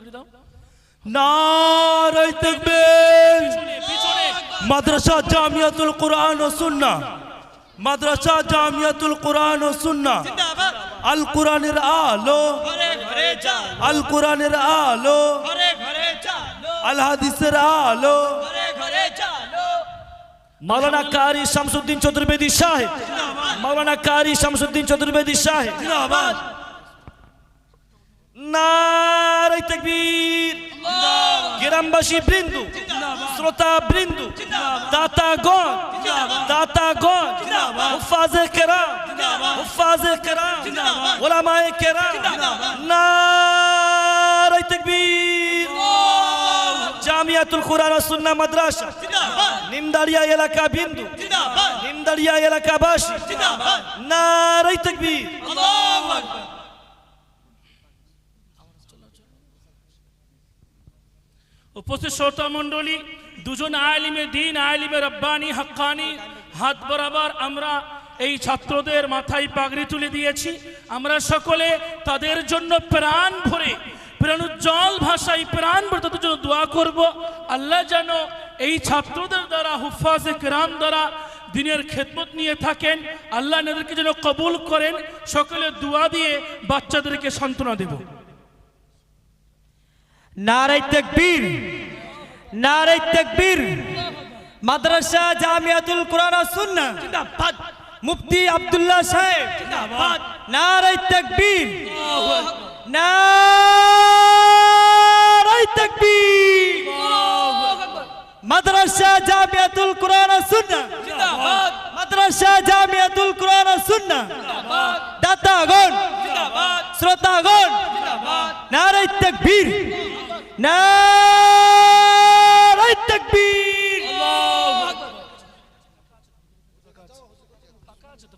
পাগড়ি দাও নারাই তাকবীর। পিছনে মাদ্রাসা জামিয়াতুল কোরআন ও সুন্নাহ। মাদ্রাসা জামিয়াতুল কোরআন ও সুন্নাহ। জিন্দাবাদ। আল কোরআনের আলো। আল কোরআনের আলো। আল হাদিসের আলো। মাওলানা কারি শামসুদ্দিন চতুর্বেদী সাহেব মাওলানা কারি শামসুদ্দিন চতুর্বেদী সাহেব তাকবীর গ্রামবাসী বৃন্দু, শ্রোতা বৃন্দু দাতাগণ দাতাগণ হুফাজে কেরাম হুফাজে কেরাম, ওলামায়ে কেরাম নারাই তাকবীর। জামিয়াতুল কোরআন ও সুন্নাহ মাদ্রাসা নিমদারিয়া এলাকা বিন্দু নিমদারিয়া এলাকাবাসী নারাই তাকবীর আল্লাহু আকবার উপস্থিত শ্রোতা মণ্ডলী, দুজন আলিমে দিন, আলিমে রব্বানি, হাক্কানি, হাত বরাবর আমরা এই ছাত্রদের মাথায় পাগড়ি তুলে দিয়েছি। আমরা সকলে তাদের জন্য প্রাণ ভরে, প্রাণোজ্জ্বল ভাষায় প্রাণ ভরে তাদের জন্য দোয়া করব। আল্লাহ যেন এই ছাত্রদের দ্বারা, হুফাজে কেরাম দ্বারা দিনের খেদমত নিয়ে থাকেন। আল্লাহ এদেরকে যেন কবুল করেন। সকলে দোয়া দিয়ে বাচ্চাদেরকে সান্ত্বনা দেব। নারাই তাকবীর নারাই তাকবীর। মাদ্রাসা জামিয়াতুল কোরআন ও সুন্নাহ। জিন্দাবাদ। মুফতি আব্দুল্লাহ সাহেব। জিন্দাবাদ। নারাই তাকবীর। নারাই তাকবীর। মাদ্রাসা জামিয়াতুল কোরআন ও সুন্নাহ। জিন্দাবাদ। মাদ্রাসা জামিয়াতুল কোরআন ও সুন্নাহ। জিন্দাবাদ। দাতাগণ শ্রোতাগণ নারাই তাকবীর নারাই তাকবীর।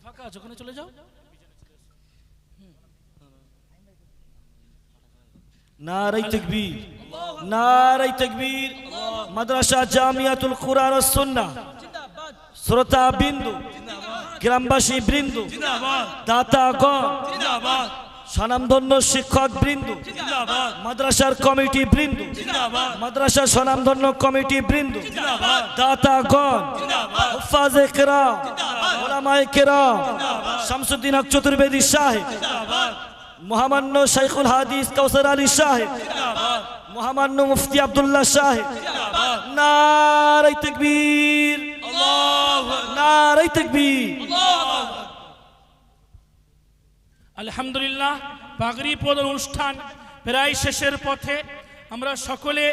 ফাঁকা আছে তো ওখানে চলে যাও নারাই তাকবীর নারাই তাকবীর। মাদ্রাসা জামিয়াতুল কোরআন ও সুন্নাহ। শ্রোতা বিন্দু গ্রামবাসী বৃন্দু দাতাগণ স্বনামধন্য শিক্ষক বৃন্দু মাদ্রাসার কমিটি বৃন্দু মাদ্রাসার স্বনামধন্য কমিটি বৃন্দু দাতাগণ হুফাজে কেরাম ওলামায়ে কেরাম শামসুদ্দিন হক চতুর্বেদী সাহেব মহামান্য শাইখুল হাদিস কৌসর আলী সাহেব মহামান্য মুফতি আব্দুল্লাহ সাহেব নারাই তকবীর নারাই তকবীর আলহামদুলিল্লাহ, পাগড়ি প্রদান অনুষ্ঠান প্রায় শেষের পথে। আমরা সকলে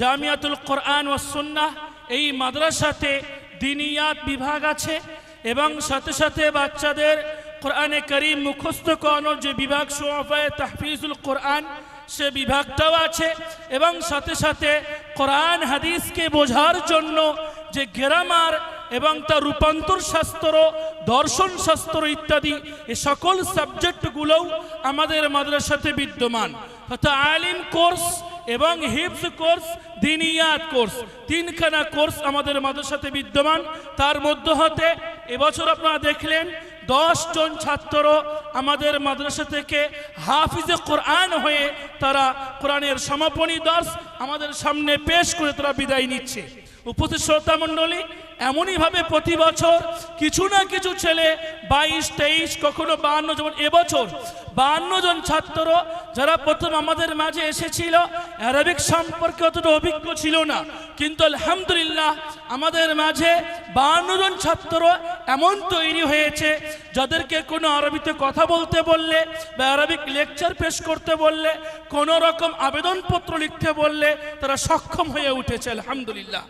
জামিয়াতুল কোরআন ও সুন্নাহ এই মাদ্রাসাতে দিনিয়াত বিভাগ আছে এবং সাথে সাথে বাচ্চাদের কোরআনে করিম মুখস্থ করানোর যে বিভাগ সোফায় তাহফিজুল কোরআন, সে বিভাগটাও আছে এবং সাথে সাথে কোরআন হাদিসকে বোঝার জন্য যে গ্রামার এবং তার রূপান্তর শাস্ত্র, দর্শন শাস্ত্র ইত্যাদি, এ সকল সাবজেক্টগুলোও আমাদের মাদ্রাসাতে বিদ্যমান। অর্থাৎ আলিম কোর্স এবং হিফজ কোর্স, দিনিয়াত কোর্স, তিনখানা কোর্স আমাদের মাদ্রাসাতে বিদ্যমান। তার মধ্য হতে এবছর আপনারা দেখলেন, দশ জন ছাত্র আমাদের মাদ্রাসা থেকে হাফিজে কোরআন হয়ে তারা কোরআনের সমাপনী দর্শ আমাদের সামনে পেশ করে তারা বিদায় নিচ্ছে। উপস্থিত শ্রোতা মণ্ডলী, এমনইভাবে প্রতি বছর কিছু না কিছু ছেলে বাইশ, তেইশ, কখনো বাহান্ন যেমন এবছর বাহান্ন জন ছাত্র যারা প্রথম আমাদের মাঝে এসেছিল, অ্যারাবিক সম্পর্কে অতটা অভিজ্ঞ ছিল না। কিন্তু আলহামদুলিল্লাহ আমাদের মাঝে বাহান্ন জন ছাত্র এমন তৈরি হয়েছে, যাদেরকে কোনো আরবিতে কথা বলতে বললে বা আরবিক লেকচার পেশ করতে বললে, কোনো রকম আবেদনপত্র লিখতে বললে তারা সক্ষম হয়ে উঠেছে, আলহামদুলিল্লাহ।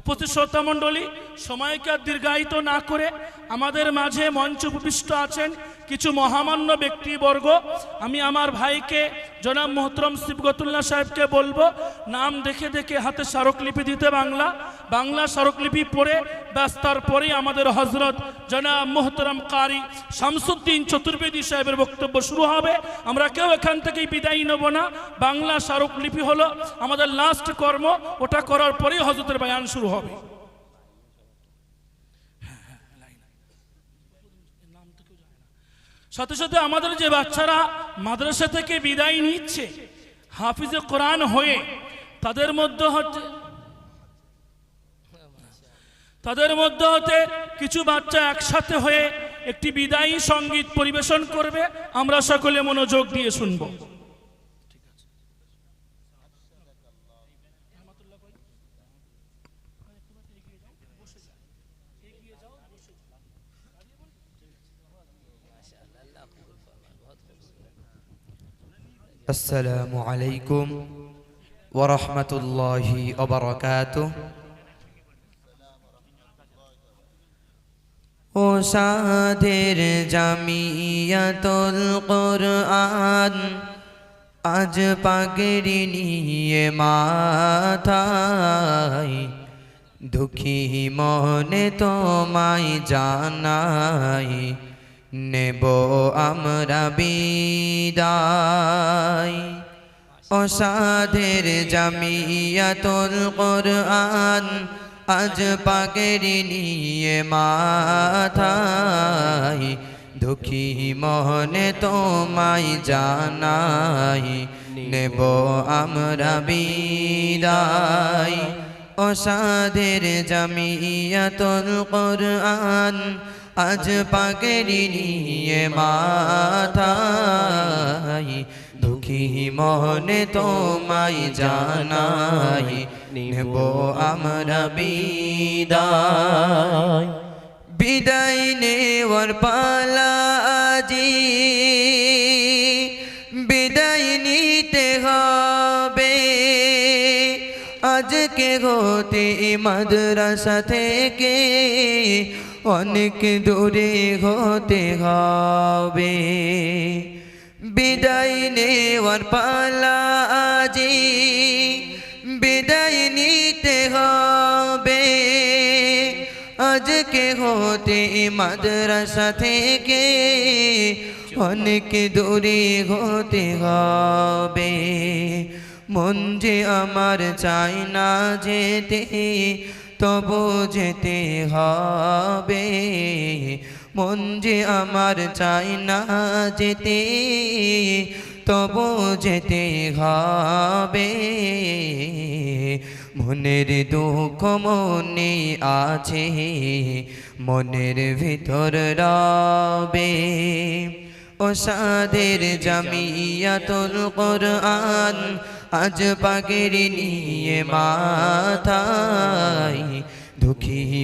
উপস্থিত শ্রোতা মণ্ডলী, সময়কে দীর্ঘায়িত না করে আমাদের মাঝে মঞ্চ উপবিষ্ট আছেন কিছু মহামান্য ব্যক্তিবর্গ। আমি আমার ভাইকে, জনাব মোহতরম শিবগতুল্লাহ সাহেবকে বলব, নাম দেখে দেখে হাতে স্মারকলিপি দিতে বাংলা। বাংলা স্মারকলিপি পড়ে, ব্যাস তারপরেই আমাদের হজরত জনাব মোহতরম কারি শামসুদ্দিন চতুর্বেদী সাহেবের বক্তব্য শুরু হবে। আমরা কেউ এখান থেকেই বিদায় নেব না। বাংলা স্মারকলিপি হলো আমাদের লাস্ট কর্ম, ওটা করার পরেই হজরতের বায়ান শুরু হবে। সাথে সাথে আমাদের যে বাচ্চারা মাদ্রাসা থেকে বিদায় নিচ্ছে, হাফিজে কোরআন হয়ে, তাদের মধ্যে হচ্ছে তাদের মধ্যে হতে কিছু বাচ্চা একসাথে হয়ে একটি বিদায়ী সংগীত পরিবেশন করবে, আমরা সকলে মনোযোগ দিয়ে শুনব। আসসালামু আলাইকুম ওরহমতুল্লাহি অবরকাত সাধের জামিয়াতুল কোরআন আজ পাগড়ি নিয়ে মাথায় দুঃখী মনে তোমায় জানাই, নেব আমরা বিদায়। অসাধের জামিয়াতুল কোরআন আজ পাগড়ি নিয়ে মাথায়, দুঃখী মনে তোমায় জানাই, নেব আমরা বিদায়। অসাধের জামিয়াতুল কোরআন আজ পাগড়ি নিয়ে মাথায় দুঃখী মনে তোমায় জানাই, নেব আমরা বিদায়। বিদায় নেওয়ার পালাজি বিদায় নিতে হবে। আজকে হতে মাদ্রাসা থেকে অনেক দূরে হতে হবে। বিদায় নেওয়ার পালাজি বিদায় নিতে হবে। আজকে হতে মাদ্রাসা থেকে অনেক দূরে হতে হবে। মন যে আমার চাই না যেতে, তবু যেতে হবে। মন যে আমার চাই না যেতে, তবু যেতে হবে। মনের দুঃখ মনে আছে, মনের ভিতর রবে। ও সাদের জামিয়াতুল কোরআন আজ পাগের নিয়ে মাথায়, দুঃখী